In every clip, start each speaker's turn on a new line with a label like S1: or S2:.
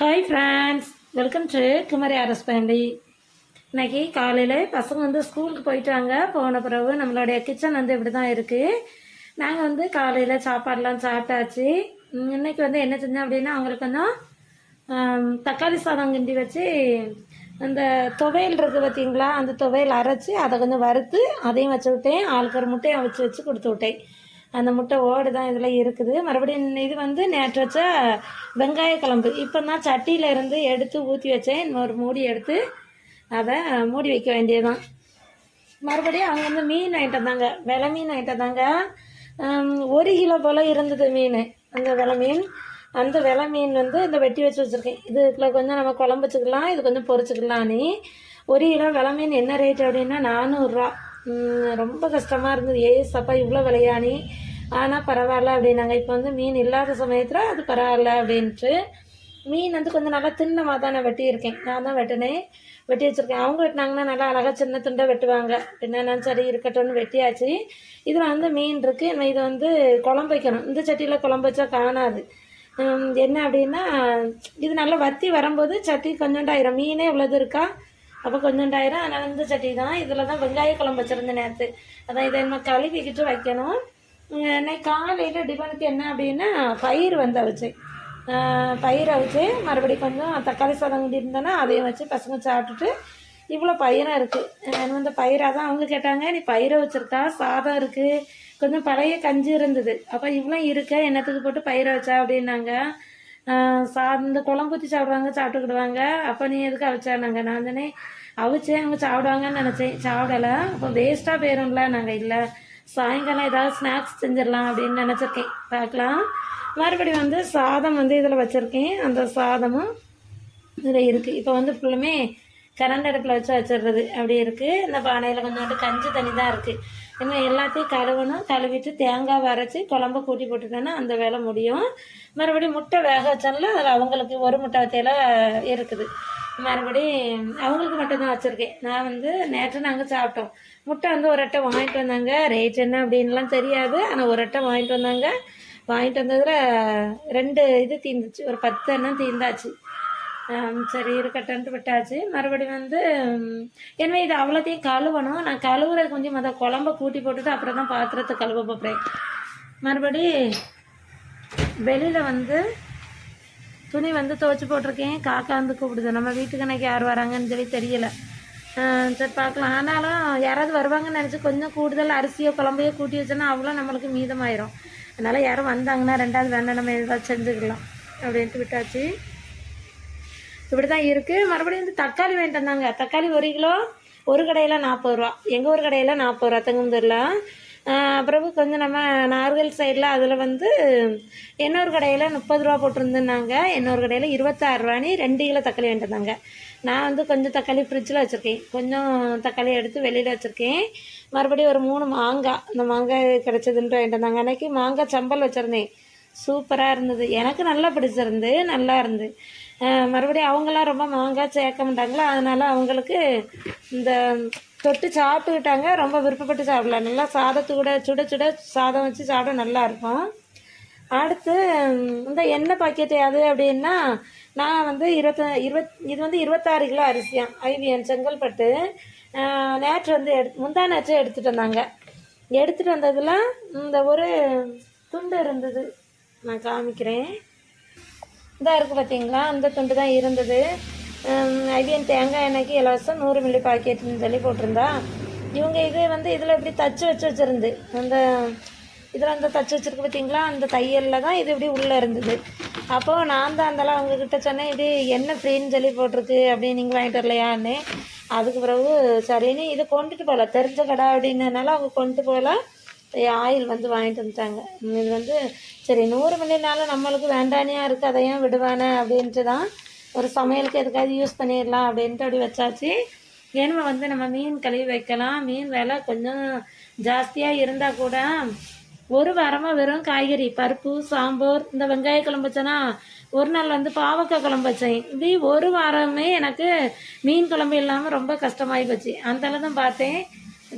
S1: Hi friends welcome to Kumari அரஸ் bandy இன்னைக்கு காலையில் பசங்க வந்து ஸ்கூலுக்கு போயிட்டாங்க. போன பிறகு நம்மளுடைய கிச்சன் வந்து இப்படி தான் இருக்குது நாங்கள் வந்து காலையில் சாப்பாடெலாம் சாப்பிட்டாச்சு. இன்றைக்கி இன்னைக்கு வந்து என்ன செஞ்சோம் அப்படின்னா அவங்களுக்கு வந்து தக்காளி சாதம் கிண்டி வச்சு அந்த துவையல் இருக்குது பார்த்தீங்களா அந்த துவையல் அரைச்சி அதை கொஞ்சம் வறுத்து அதையும் வச்சு விட்டேன். ஆளுக்கு ஒரு முட்டையும் வச்சு வச்சு கொடுத்து விட்டேன். அந்த முட்டை ஓடு தான் இதில் இருக்குது. மறுபடியும் இது வந்து நேற்று வச்ச வெங்காய குழம்பு. இப்போ தான் சட்டியில் இருந்து எடுத்து ஊற்றி வச்சேன். இன்னொரு மூடி எடுத்து அதை மூடி வைக்க வேண்டியதுதான். மறுபடியும் அவங்க வந்து மீன் ஐட்டம் தாங்க விலை மீன் ஐட்டம் தாங்க ஒரு கிலோ போல் இருந்தது மீன். அந்த விலை மீன். அந்த விலை மீன் வந்து இந்த வெட்டி வச்சு வச்சுருக்கேன். இதுக்குள்ள கொஞ்சம் நம்ம குழம்பு வச்சுக்கலாம் இது கொஞ்சம் பொரிச்சுக்கலான்னு ஒரு கிலோ விலை மீன் என்ன ரேட் அப்படின்னா நானூறுரூவா ரொம்ப கஷ்டமாக இருந்தது. ஏ சப்பா இவ்வளோ விளையாணி ஆனால் பரவாயில்ல அப்படின்னாங்க. இப்போ வந்து மீன் இல்லாத சமயத்தில் அது பரவாயில்ல அப்படின்ட்டு மீன் வந்து கொஞ்சம் நல்லா தின்னமாக தான் நான் வெட்டியிருக்கேன். நான் தான் வெட்டினேன் வெட்டி வச்சுருக்கேன். அவங்க வெட்டினாங்கன்னா நல்லா அழகாக சின்ன துண்டாக வெட்டுவாங்க. என்னென்னா சரி இருக்கட்டும்னு வெட்டியாச்சு. இதில் வந்து மீன் இருக்குது நம்ம இதை வந்து குழம்பு வைக்கணும். இந்த சட்டியில் குழம்பு வச்சா காணாது. என்ன அப்படின்னா இது நல்லா வத்தி வரும்போது சட்டி கொஞ்சோண்டாயிரும் மீனே இவ்வளோது இருக்கா? அப்போ கொஞ்சோண்டாயிரம் அதனால் இந்த சட்டி தான். இதில் தான் வெங்காய குழம்பு வச்சுருந்த நேற்று அதான் இதை நம்ம கழுவிக்கிட்டு வைக்கணும். இன்னைக்கு காலையில் டிஃபனுக்கு என்ன அப்படின்னா பயிர் வந்து அவிச்சு. பயிர் அவிச்சு மறுபடியும் கொஞ்சம் தக்காளி சாதம் இருந்தேன்னா அதையும் வச்சு பசங்க சாப்பிட்டுட்டு இவ்வளோ பயிராக இருக்குது வந்து பயிராக தான் அவங்க கேட்டாங்க. நீ பயிரை வச்சுருக்கா? சாதம் இருக்குது கொஞ்சம் பழைய கஞ்சி இருந்தது. அப்போ இவ்வளோ இருக்க? என்னத்துக்கு போட்டு பயிரை வச்சா அப்படின்னாங்க. சா இந்த குழம்பு ஊற்றி சாப்பிடுவாங்க சாப்பிட்டுக்கிடுவாங்க. அப்போ நீ எதுக்கு அவிச்சானாங்க நான் தானே அவிச்சேன் அவங்க சாப்பிடுவாங்கன்னு நினச்சேன். சாப்பிடலை. அப்போ வேஸ்ட்டாக போயிரும்ல நாங்கள் இல்லை. சாயங்காலம் ஏதாவது ஸ்நாக்ஸ் செஞ்சிடலாம் அப்படின்னு நினச்சிருக்கேன். பார்க்கலாம். மறுபடியும் வந்து சாதம் வந்து இதில் வச்சுருக்கேன். அந்த சாதமும் இதில் இருக்குது இப்போ வந்து ஃபுல்லுமே கரண்ட் அடுப்பில் வச்சு வச்சிடுறது. அப்படி இருக்குது இந்த பானையில் கொஞ்சோண்டு கஞ்சி தண்ணி தான் இருக்குது இன்னும் எல்லாத்தையும் கழுவணும் கழுவிட்டு தேங்காய் வரைச்சி குழம்ப கூட்டி போட்டுட்டோன்னா அந்த வேலை முடியும். மறுபடியும் முட்டை வேக வச்சால அதில் அவங்களுக்கு ஒரு முட்டை வத்தையில் இருக்குது. மறுபடி அவங்களுக்கு மட்டும்தான் வச்சுருக்கேன். நான் வந்து நேற்று நாங்கள் சாப்பிட்டோம். முட்டை வந்து ஒரு அட்டை வாங்கிட்டு வந்தாங்க. ரேட் என்ன அப்படின்லாம் தெரியாது. ஆனால் ஒரு அட்டை வாங்கிட்டு வந்தாங்க. வாங்கிட்டு வந்ததில் ரெண்டு இது தீர்ந்துச்சு ஒரு பத்து எண்ணம் தீர்ந்தாச்சு சரி இருக்கட்டும்ட்டு விட்டாச்சு. மறுபடியும் வந்து ம், எனவே இது அவ்வளோத்தையும் கழுவணும். நான் கழுவுறது கொஞ்சம் மொதல் குழம்ப கூட்டி போட்டுட்டு அப்புறம் தான் பாத்திரத்தை கழுவ போகிறேன் மறுபடி வெளியில் வந்து துணி வந்து துவைச்சி போட்டிருக்கேன். காக்கா வந்து கூப்பிடுது. நம்ம வீட்டுக்கு எனக்கு யார் வராங்கன்னு சொல்லி தெரியலை. சரி பார்க்கலாம். ஆனாலும் யாராவது வருவாங்கன்னு நினச்சி கொஞ்சம் கூடுதல் அரிசியோ குழம்பையோ கூட்டி வச்சோன்னா அவ்வளோ நம்மளுக்கு மீதமாயிரும். அதனால் யாரும் வந்தாங்கன்னா ரெண்டாவது வேண்டாம் நம்ம ஏதாவது செஞ்சுக்கலாம். அப்படின்ட்டு விட்டாச்சு. இப்படி தான் இருக்குது மறுபடியும் வந்து தக்காளி வாங்கிட்டு வந்தாங்க. தக்காளி ஒரு கிலோ ஒரு கடையில் நாற்பது ரூபா. எங்கள் ஒரு கடையில் நாற்பது ரூபா தங்குந்தூரில் பிறகு கொஞ்சம் நம்ம நார்கல் சைடில் அதில் வந்து இன்னொரு கடையில் முப்பது ரூபா போட்டிருந்தாங்க இன்னொரு கடையில் இருபத்தாறு ரூபானி ரெண்டு கிலோ தக்காளி வாங்கிட்டு வந்தாங்க. நான் வந்து கொஞ்சம் தக்காளி ஃப்ரிட்ஜில் வச்சுருக்கேன். கொஞ்சம் தக்காளி எடுத்து வெளியில் வச்சுருக்கேன். மறுபடியும் ஒரு மூணு மாங்காய். இந்த மாங்காய் கிடச்சதுன்ட்டு வாங்கிட்டு வந்தாங்க. அன்னைக்கு மாங்காய் சம்பல் வச்சுருந்தேன். சூப்பராக இருந்தது. எனக்கு நல்லா பிடிச்சிருந்து நல்லா இருந்து. மறுபடியும் அவங்களாம் ரொம்ப மாங்காய் சேர்க்க மாட்டாங்களா? அதனால் அவங்களுக்கு இந்த தொட்டு சாப்பிட்டுக்கிட்டாங்க. ரொம்ப விருப்பப்பட்டு சாப்பிடலாம் நல்லா சாதத்து கூட சுட சுட சாதம் வச்சு சாப்பிட நல்லா இருக்கும். அடுத்து இந்த எண்ணெய் பாக்கெட்டு அது அப்படின்னா நான் வந்து இருபத்த இருபத் இது வந்து இருபத்தாறு கிலோ அரிசியாம் ஐவிஎன் செங்கல்பட்டு. நேற்று வந்து எடு முந்தா நேற்று எடுத்துகிட்டு வந்தாங்க. எடுத்துகிட்டு வந்ததில் இந்த ஒரு துண்டு இருந்தது. நான் காமிக்கிறேன். இதாக இருக்குது பார்த்தீங்களா அந்த துண்டு தான் இருந்தது. ஐவியன் தேங்காய் எண்ணெய்க்கு இலவசம் நூறு மில்லி பாக்கெட்னு சொல்லி போட்டிருந்தா. இவங்க இது வந்து இதில் இப்படி தச்சு வச்சு வச்சுருந்து அந்த இதில் அந்த தச்சு வச்சுருக்கு பார்த்தீங்களா அந்த தையலில் தான் இது இப்படி உள்ளே இருந்தது. அப்போது நான் தான் அந்தளவு அவங்கக்கிட்ட சொன்னேன் இது என்ன ஃப்ரீன்னு சொல்லி போட்டிருக்கு அப்படின்னு நீங்கள் வாங்கிட்டு வரலையான்னு. அதுக்கு பிறகு சரின்னு இது கொண்டுட்டு போகல தெரிஞ்ச கடை அப்படின்னனால அவங்க கொண்டு போகல ஆயில் வந்து வாங்கிட்டு வந்துட்டாங்க. இது வந்து சரி நூறு மில்லினாலும் நம்மளுக்கு வேண்டானியாக இருக்குது அதை ஏன் விடுவானே அப்படின்ட்டு தான் ஒரு சமையலுக்கு எதுக்காவது யூஸ் பண்ணிடலாம் அப்படின்ட்டு அப்படி வச்சாச்சு. ஏன்னா வந்து நம்ம மீன் கழுவி வைக்கலாம். மீன் விலை கொஞ்சம் ஜாஸ்தியாக இருந்தால் கூட ஒரு வாரமாக வெறும் காய்கறி பருப்பு சாம்பார் இந்த வெங்காய குழம்பு வச்சேன்னா ஒரு நாள் வந்து பாவக்காய் குழம்பு வச்சேன். இப்படி ஒரு வாரமே எனக்கு மீன் குழம்பு இல்லாமல் ரொம்ப கஷ்டமாகி போச்சு. அந்தளவு தான் பார்த்தேன்.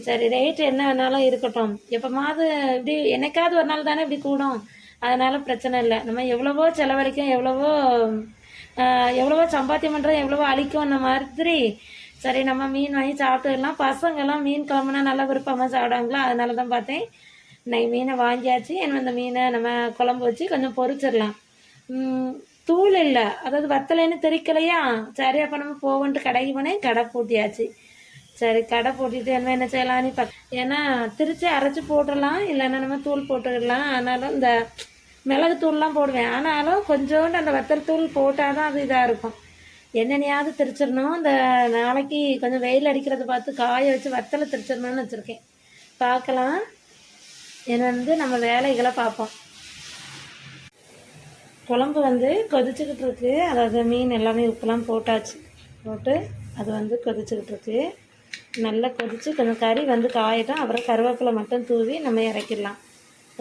S1: சரி ரேட்டு என்ன வேணாலும் இருக்கட்டும். எப்போமாவது இப்படி என்னைக்காவது ஒரு நாள் தானே இப்படி கூடும். அதனால் பிரச்சனை இல்லை. நம்ம எவ்வளவோ செலவழிக்கும் எவ்வளவோ எவ்வளவோ சம்பாத்தியம் பண்ணுறோம் எவ்வளவோ அழிக்கும் மாதிரி. சரி நம்ம மீன் வாங்கி சாப்பிட்டுக்கலாம் பசங்கெல்லாம் மீன் குழம்புனா நல்லா விருப்பமாக சாப்பிடுவாங்களா? அதனால தான் பார்த்தேன். இன்னைக்கு மீனை வாங்கியாச்சு. என்ன இந்த மீனை நம்ம குழம்பு வச்சு கொஞ்சம் பொறிச்சிடலாம் தூள் இல்லை. அதாவது வத்தலைன்னு தெரிக்கலையா சரி அப்போ நம்ம போவோன்ட்டு கடைக்கு போனேன். கடை பூட்டியாச்சு. சரி கடை போட்டுட்டு என்ன என்ன செய்யலாம்னு பார்க்க ஏன்னா திருச்சி அரைச்சி போட்டுடலாம் இல்லைன்னா நம்ம தூள் போட்டுக்கலாம். ஆனாலும் இந்த மிளகு தூள்லாம் போடுவேன். ஆனாலும் கொஞ்சோண்டு அந்த வத்தல் தூள் போட்டால் தான் அது இதாக இருக்கும். என்னென்னையாவது திரிச்சிடணும். இந்த நாளைக்கு கொஞ்சம் வெயில் அடிக்கிறத பார்த்து காய வச்சு வத்தலை திரிச்சிடணும்னு வச்சுருக்கேன். பார்க்கலாம். என்ன வந்து நம்ம வேலைகளை பார்ப்போம். குழம்பு வந்து கொதிச்சுக்கிட்டு இருக்கு. அதாவது மீன் எல்லாமே உப்புலாம் போட்டாச்சு. போட்டு அது வந்து கொதிச்சுக்கிட்டு இருக்கு. நல்லா கொதிச்சு கொஞ்சம் கறி வந்து காயட்டும். அப்புறம் கருவேப்பிலை மட்டும் தூவி நம்ம இறக்கிடலாம்.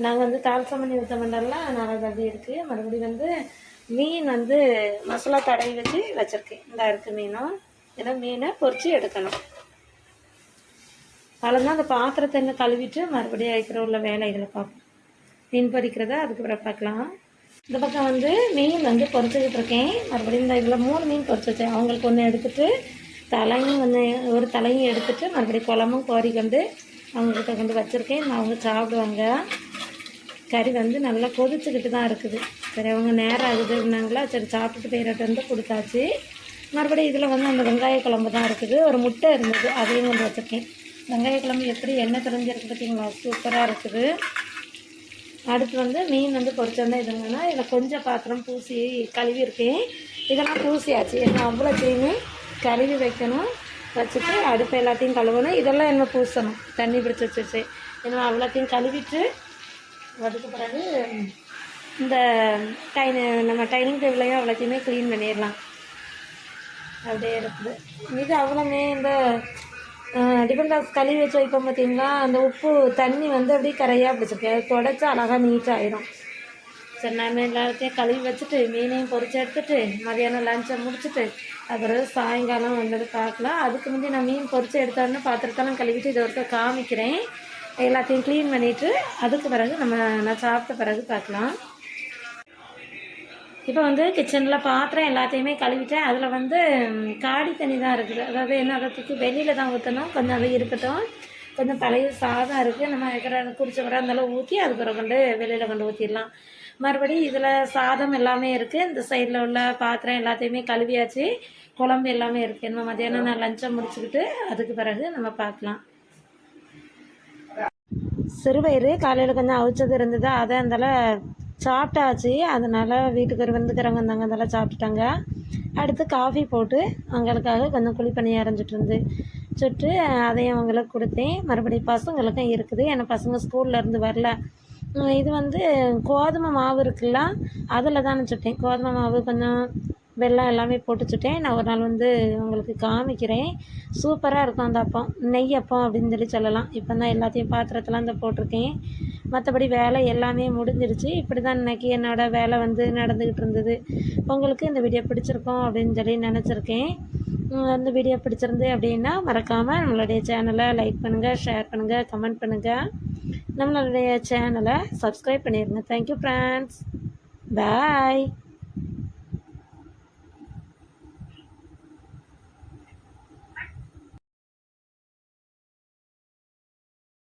S1: நாங்கள் வந்து தால்சம் பண்ணி ஊற்ற மண்டலாம் நல்லா அது இருக்குது மறுபடியும் வந்து மீன் வந்து மசாலா தடவி வச்சு வச்சுருக்கேன். இந்த இருக்குது மீனும் ஏன்னா மீனை பொறிச்சு எடுக்கணும். அவ்வளோதான் அந்த பாத்திரத்தை என்ன கழுவிட்டு மறுபடியும் வைக்கிற உள்ள வேலைகளை பார்ப்போம். மீன் பொரிக்கிறத அதுக்கு பார்க்கலாம். இந்த பக்கம் வந்து மீன் வந்து பொறிச்சிக்கிட்டு இருக்கேன். மறுபடியும் இந்த இதில் மூணு மீன் பொறிச்சு வச்சேன். அவங்களுக்கு ஒன்று எடுத்துகிட்டு தலையும் வந்து ஒரு தலையும் எடுத்துட்டு மறுபடியும் குழம்பும் கோரி கொண்டு அவங்கக்கிட்ட கொண்டு வச்சுருக்கேன். அவங்க சாப்பிடுவாங்க. கறி வந்து நல்லா கொதிச்சுக்கிட்டு தான் இருக்குது. சரி அவங்க நேரம் ஆகுதுன்னாங்களா? சரி சாப்பிட்டுட்டு போயிட்டு வந்து கொடுத்தாச்சு. மறுபடியும் இதில் வந்து அந்த வெங்காய குழம்பு தான் இருக்குது. ஒரு முட்டை இருந்தது அதையும் கொண்டு வச்சுருக்கேன். வெங்காய குழம்பு எப்படி எண்ணெய் தெரிஞ்சிருக்கு பார்த்தீங்களா சூப்பராக இருக்குது. அடுத்து வந்து மீன் வந்து பொரிச்சோன்னா இதுங்கன்னா இதில் கொஞ்சம் பாத்திரம் பூசி கழுவி இருக்கேன் இதெல்லாம் பூசியாச்சு. என்ன அவ்வளோ செய்யுமே கழுவி வைக்கணும். வச்சுட்டு அடுப்பு எல்லாத்தையும் கழுவணும். இதெல்லாம் என்ன பூசணும். தண்ணி பிடிச்சி வச்சு என்ன அவ்வளோத்தையும் கழுவிட்டு அதுக்கு பிறகு இந்த டைனி நம்ம டைனிங் டேபிளையும் அவ்வளோத்தையுமே க்ளீன் பண்ணிடலாம். அப்படியே இருக்குது. இது அவ்வளோமே இந்த டிஃபன் பாக்ஸ் கழுவி வச்சு வைப்போம் பார்த்தீங்களா? அந்த உப்பு தண்ணி வந்து அப்படியே கரையாக பிடிச்சிருக்கு. அது தொடச்சா அழகாக நீட்டாகிடும் சரி நான் எல்லாத்தையும் கழுவி வச்சுட்டு மீனையும் பொறிச்சு எடுத்துட்டு மதியானம் லஞ்சை முடிச்சுட்டு அப்புறம் சாயங்காலம் வந்தது பார்க்கலாம். அதுக்கு முந்தைய நான் மீன் பொரிச்சு எடுத்தோடனே பாத்திரத்தெல்லாம் கழுவிட்டு இதை ஒருத்தர் காமிக்கிறேன். எல்லாத்தையும் க்ளீன் பண்ணிவிட்டு அதுக்கு பிறகு நம்ம நான் சாப்பிட்ட பிறகு பார்க்கலாம். இப்போ வந்து கிச்சனில் பாத்திரம் எல்லாத்தையுமே கழுவிட்டேன். அதில் வந்து காடி தண்ணி தான் இருக்குது. அதாவது என்ன அதை தூக்கி வெளியில் தான் ஊற்றணும் கொஞ்சம் அது இருக்கட்டும். கொஞ்சம் பழைய சாதம் இருக்குது நம்ம இருக்கிற குடிச்ச வர அதெல்லாம் ஊற்றி அதுக்கப்புறம் கொண்டு வெளியில் கொண்டு ஊற்றிடலாம் மறுபடியும் இதில் சாதம் எல்லாமே இருக்குது இந்த சைடில் உள்ள பாத்திரம் எல்லாத்தையுமே கழுவியாச்சு. குழம்பு எல்லாமே இருக்குது நம்ம மதியானம் நான் லஞ்சம் முடிச்சுக்கிட்டு அதுக்கு பிறகு நம்ம பார்க்கலாம். சிறுவயிறு காலையில் கொஞ்சம் அவிச்சது இருந்தது. அதை அந்தால சாப்பிட்டாச்சு. அதனால் வீட்டுக்கு வந்துக்கிறவங்க இருந்தாங்க அதெல்லாம் சாப்பிட்டுட்டாங்க. அடுத்து காஃபி போட்டு அவங்களுக்காக கொஞ்சம் குழிப்பணி அரைஞ்சிட்டு இருந்து சுட்டு அதையும் அவங்களுக்கு கொடுத்தேன். மறுபடியும் பசங்களுக்கும் இருக்குது. ஏன்னா பசங்க ஸ்கூல்லேருந்து வரல. இது வந்து கோதுமை மாவு இருக்குல்ல அதில் தானே சுட்டேன். கோதுமை மாவு கொஞ்சம் வெல்லம் எல்லாமே போட்டு சுட்டேன். நான் ஒரு நாள் வந்து உங்களுக்கு காமிக்கிறேன். சூப்பராக இருக்கும் அந்த அப்பம். நெய் அப்பம் அப்படின்னு சொல்லி சொல்லலாம். இப்போ தான் எல்லாத்தையும் பாத்திரத்தெலாம் இந்த போட்டிருக்கேன். மற்றபடி வேலை எல்லாமே முடிஞ்சிருச்சு. இப்படி தான் இன்றைக்கி என்னோடய வேலை வந்து நடந்துக்கிட்டு இருந்தது. உங்களுக்கு இந்த வீடியோ பிடிச்சிருக்கோம் அப்படின்னு சொல்லி நினச்சிருக்கேன். இந்த வீடியோ பிடிச்சிருந்து அப்படின்னா மறக்காமல் நம்மளுடைய சேனலை லைக் பண்ணுங்கள் ஷேர் பண்ணுங்கள் கமெண்ட் பண்ணுங்கள் நம்மளுடைய சேனலை சப்ஸ்கிரைப் பண்ணிடுங்க தேங்க்யூ ஃப்ரெண்ட்ஸ் பாய்